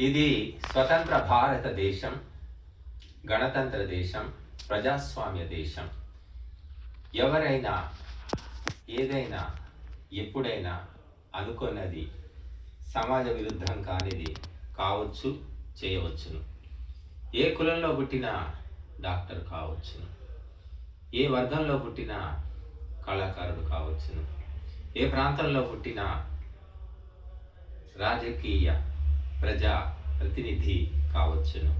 ఇది స్వతంత్ర భారతదేశం గణతంత్ర దేశం ప్రజాస్వామ్య దేశం. ఎవరైనా ఏదైనా ఎప్పుడైనా అనుకున్నది సమాజ విరుద్ధం కానిది కావచ్చు చేయవచ్చును. ఏ కులంలో పుట్టిన డాక్టర్ కావచ్చును. ఏ వర్గంలో పుట్టిన కళాకారుడు కావచ్చును. ఏ ప్రాంతంలో పుట్టిన రాజకీయ ప్రజా ప్రతినిధి కావచ్చును.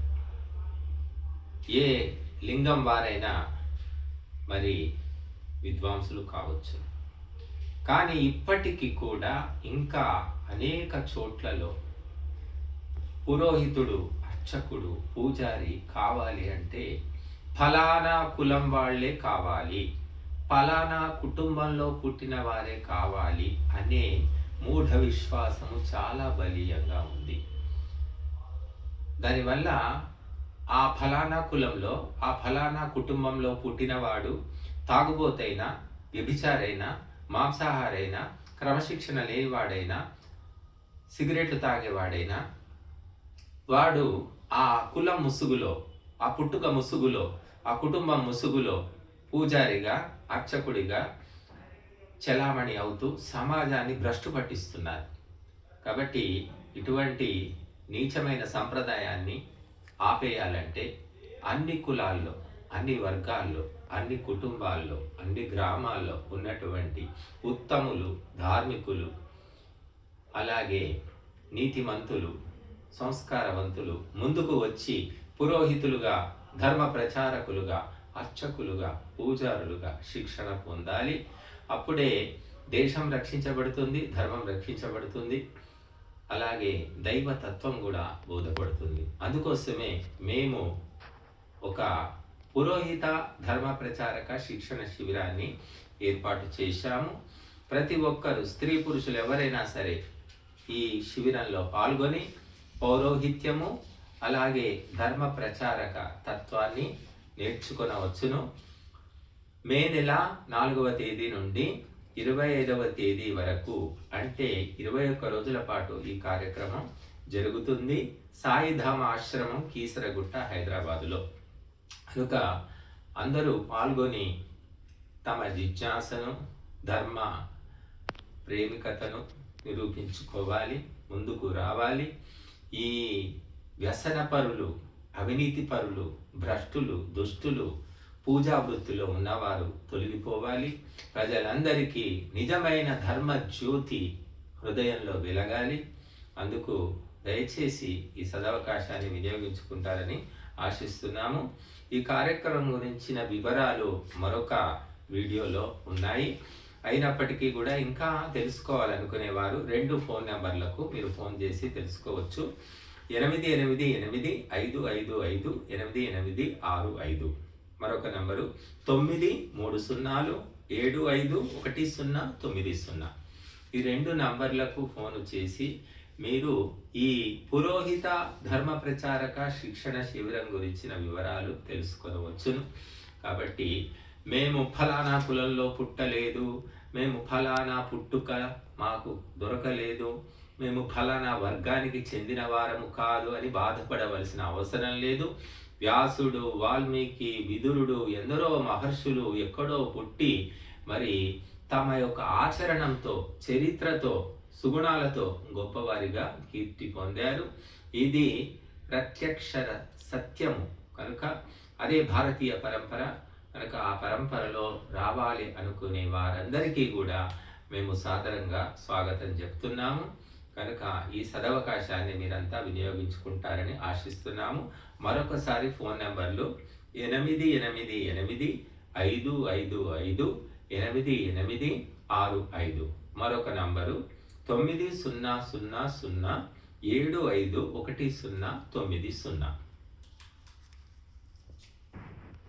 ఏ లింగం వారైనా మరి విద్వాంసులు కావచ్చు కానీ ఇప్పటికీ కూడా ఇంకా అనేక చోట్లలో పురోహితుడు అర్చకుడు పూజారి కావాలి అంటే ఫలానా కులం వాళ్ళే కావాలి. ఫలానా కుటుంబంలో పుట్టిన వారే కావాలి అనే మూఢ విశ్వాసము చాలా బలీయంగా ఉంది. దానివల్ల ఆ ఫలానా కులంలో ఆ ఫలానా కుటుంబంలో పుట్టినవాడు తాగుబోతైనా వ్యభిచారైనా మాంసాహారైనా క్రమశిక్షణ లేనివాడైనా సిగరెట్లు తాగేవాడైనా వాడు ఆ కులం ముసుగులో ఆ పుట్టుక ముసుగులో ఆ కుటుంబం ముసుగులో పూజారిగా అర్చకుడిగా చలామణి అవుతూ సమాజాన్ని భ్రష్టు పట్టిస్తున్నారు. కాబట్టి ఇటువంటి నీచమైన సంప్రదాయాన్ని ఆపేయాలంటే అన్ని కులాల్లో అన్ని వర్గాల్లో అన్ని కుటుంబాల్లో అన్ని గ్రామాల్లో ఉన్నటువంటి ఉత్తములు ధార్మికులు అలాగే నీతిమంతులు సంస్కారవంతులు ముందుకు వచ్చి పురోహితులుగా ధర్మ ప్రచారకులుగా అర్చకులుగా పూజారులుగా శిక్షణ పొందాలి. అప్పుడే దేశం రక్షించబడుతుంది ధర్మం రక్షించబడుతుంది. అలాగే దైవతత్వం కూడా బోధపడుతుంది. అందుకోసమే మేము ఒక పురోహిత ధర్మ ప్రచారక శిక్షణ శిబిరాన్ని ఏర్పాటు చేశాము. ప్రతి ఒక్కరు స్త్రీ పురుషులు ఎవరైనా సరే ఈ శిబిరంలో పాల్గొని పౌరోహిత్యము అలాగే ధర్మ ప్రచారక తత్వాన్ని నేర్చుకొనవచ్చును. మే నెల నాలుగవ తేదీ నుండి ఇరవై ఐదవ తేదీ వరకు అంటే ఇరవై ఒక్క రోజుల పాటు ఈ కార్యక్రమం జరుగుతుంది. సాయిధామ ఆశ్రమం కీసరగుట్ట హైదరాబాదులో. కనుక అందరూ పాల్గొని తమ జిజ్ఞాసను ధర్మ ప్రేమికతను నిరూపించుకోవాలి ముందుకు రావాలి. ఈ వ్యసన పరులు అవినీతి పరులు భ్రష్టులు దుష్టులు పూజా వృత్తిలో ఉన్నవారు తొలగిపోవాలి. ప్రజలందరికీ నిజమైన ధర్మ జ్యోతి హృదయంలో వెలగాలి. అందుకు దయచేసి ఈ సదవకాశాన్ని వినియోగించుకుంటారని ఆశిస్తున్నాము. ఈ కార్యక్రమం గురించిన వివరాలు మరొక వీడియోలో ఉన్నాయి. అయినప్పటికీ కూడా ఇంకా తెలుసుకోవాలనుకునేవారు రెండు ఫోన్ నెంబర్లకు మీరు ఫోన్ చేసి తెలుసుకోవచ్చు. ఎనిమిది ఎనిమిది ఎనిమిది ఐదు ఐదు ఐదు ఎనిమిది ఎనిమిది ఆరు ఐదు. మరొక నెంబరు తొమ్మిది మూడు సున్నాలు ఏడు ఐదు ఒకటి సున్నా తొమ్మిది సున్నా. ఈ రెండు నంబర్లకు ఫోన్ చేసి మీరు ఈ పురోహిత ధర్మ ప్రచారక శిక్షణ శిబిరం గురించిన వివరాలు తెలుసుకోవచ్చును. కాబట్టి మేము ఫలానా కులంలో పుట్టలేదు మేము ఫలానా పుట్టుక మాకు దొరకలేదు మేము ఫలానా వర్గానికి చెందిన వారము కాదు అని బాధపడవలసిన అవసరం లేదు. వ్యాసుడు వాల్మీకి విదురుడు ఎందరో మహర్షులు ఎక్కడో పుట్టి మరి తమ యొక్క ఆచరణంతో చరిత్రతో సుగుణాలతో గొప్పవారిగా కీర్తి పొందారు. ఇది ప్రత్యక్షర సత్యము కనుక అదే భారతీయ పరంపర కనుక ఆ పరంపరలో రావాలి అనుకునే వారందరికీ కూడా మేము సాదరంగా స్వాగతం చెప్తున్నాము. కనుక ఈ సదవకాశాన్ని మీరంతా వినియోగించుకుంటారని ఆశిస్తున్నాము. మరొకసారి ఫోన్ నెంబర్లు ఎనిమిది ఎనిమిది ఎనిమిది ఐదు ఐదు ఐదు ఎనిమిది ఎనిమిది ఆరు ఐదు. మరొక నంబరు తొమ్మిది సున్నా సున్నా సున్నా ఏడు ఐదు ఒకటి సున్నా తొమ్మిది సున్నా.